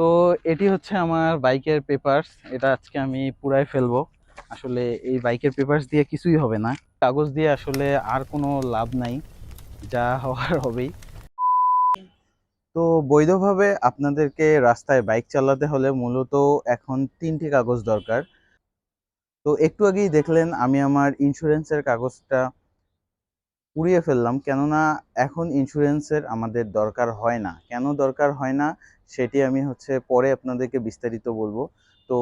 তো এটি হচ্ছে আমার বাইকের পেপারস এটা আজকে আমি পুরাই ফেলব। আসলে এই বাইকের পেপারস দিয়ে কিছুই হবে না। কাগজ দিয়ে আসলে আর কোনো লাভ নাই, যা হওয়ার হবেই। তো বৈধভাবে আপনাদেরকে রাস্তায় বাইক চালাতে হলে মূলত এখন তিনটি কাগজ দরকার। তো একটু আগেই দেখলেন, আমি আমার ইন্স্যুরেন্সের কাগজটা পুড়িয়ে ফেললাম, কেননা এখন ইন্স্যুরেন্সের আমাদের দরকার হয় না। কেন দরকার হয় না? সেটি আমি হচ্ছে পরে আপনাদেরকে বিস্তারিত বলব। তো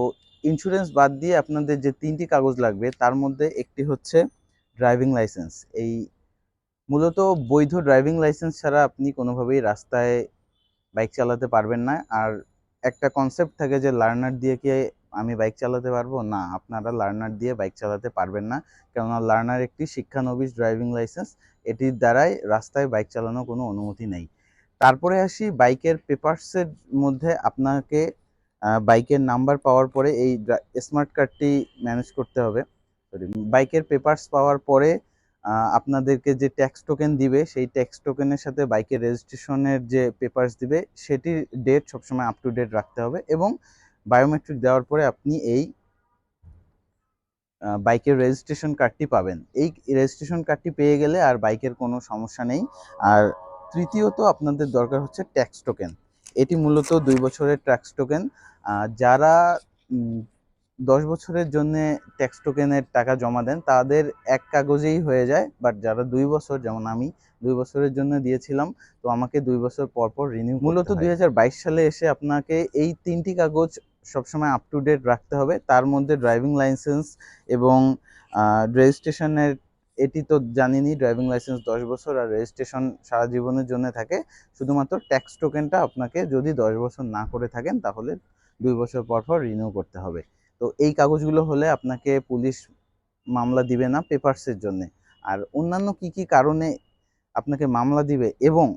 ইন্স্যুরেন্স বাদ দিয়ে আপনাদের যে তিনটি কাগজ লাগবে, তার মধ্যে একটি হচ্ছে ড্রাইভিং লাইসেন্স এই মূলত বৈধ ড্রাইভিং লাইসেন্স ছাড়া আপনি কোনোভাবেই রাস্তায় বাইক চালাতে পারবেন না। আর একটা কনসেপ্ট থাকে যে লার্নার দিয়ে কি আমি বাইক চালাতে পারব? না, আপনারা লার্নার দিয়ে বাইক চালাতে পারবেন না। কেননা লার্নার একটি শিক্ষানবিশ ড্রাইভিং লাইসেন্স এটির দ্বারাই রাস্তায় বাইক চালানোর কোনো অনুমতি নেই। তারপরে আসি বাইকের পেপারসের মধ্যে আপনাকে বাইকের নাম্বার পাওয়ার পরে এই স্মার্ট কার্ডটি ম্যানেজ করতে হবে। সরি বাইকের পেপারস পাওয়ার পরে আপনাদেরকে যে ট্যাক্স টোকেন দিবে, সেই ট্যাক্স টোকেনের সাথে বাইকের রেজিস্ট্রেশনের যে পেপারস দিবে, সেটির ডেট সবসময় আপ টু ডেট রাখতে হবে এবং বায়োমেট্রিক দেওয়ার পরে আপনি এই বাইকের রেজিস্ট্রেশন কার্ডটি পাবেন। এই রেজিস্ট্রেশন কার্ডটি পেয়ে গেলে আর বাইকের কোনো সমস্যা নেই। আর তৃতীয়ত আপনাদের দরকার হচ্ছে ট্যাক্স টোকেন এটি মূলত দুই বছরের ট্যাক্স টোকেন যারা দশ বছরের জন্য ট্যাক্স টোকেনের টাকা জমা দেন তাদের এক কাগজেই হয়ে যায় বাট যারা দুই বছর যেমন আমি দুই বছরের জন্য দিয়েছিলাম তো আমাকে দুই বছর পর পর রিনিউ মূলত দুই হাজার বাইশ সালে এসে আপনাকে এই তিনটি কাগজ সবসময় আপ টু ডেট রাখতে হবে। তার মধ্যে ড্রাইভিং লাইসেন্স এবং রেজিস্ট্রেশনের এটি তো জানিনি ড্রাইভিং লাইসেন্স দশ বছর আর রেজিস্ট্রেশন সারা জীবনের জন্য থাকে। শুধুমাত্র ট্যাক্স টোকেনটা আপনাকে যদি দশ বছর না করে থাকেন তাহলে দুই বছর পর পর রিনিউ করতে হবে। তো এই কাগজগুলো হলে আপনাকে পুলিশ মামলা দিবে না পেপারসের জন্য। আর অন্যান্য কি কি কারণে আপনাকে মামলা দিবে এবং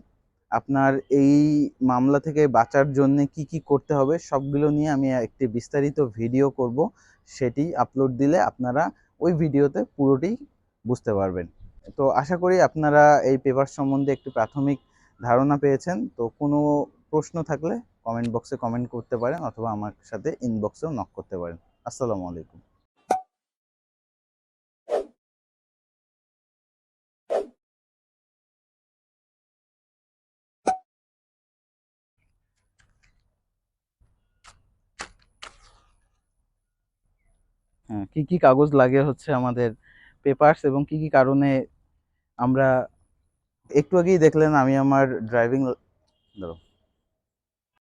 আপনার এই মামলা থেকে বাঁচার জন্য কি কি করতে হবে সবগুলো নিয়ে আমি একটি বিস্তারিত ভিডিও করব। সেটি আপলোড দিলে আপনারা ওই ভিডিওতে পুরোটি বুঝতে পারবেন। তো আশা করি আপনারা এই পেপার সম্বন্ধে একটি প্রাথমিক ধারণা পেয়েছেন। তো কোনো প্রশ্ন থাকলে কমেন্ট বক্সে কমেন্ট করতে পারেন অথবা আমার সাথে ইনবক্সেও নক করতে পারেন। আসসালামু আলাইকুম। হ্যাঁ কি কি কাগজ লাগে হচ্ছে আমাদের পেপারস এবং কি কি কারণে আমরা একটু আগেই দেখলেন আমি আমার ড্রাইভিং ধরো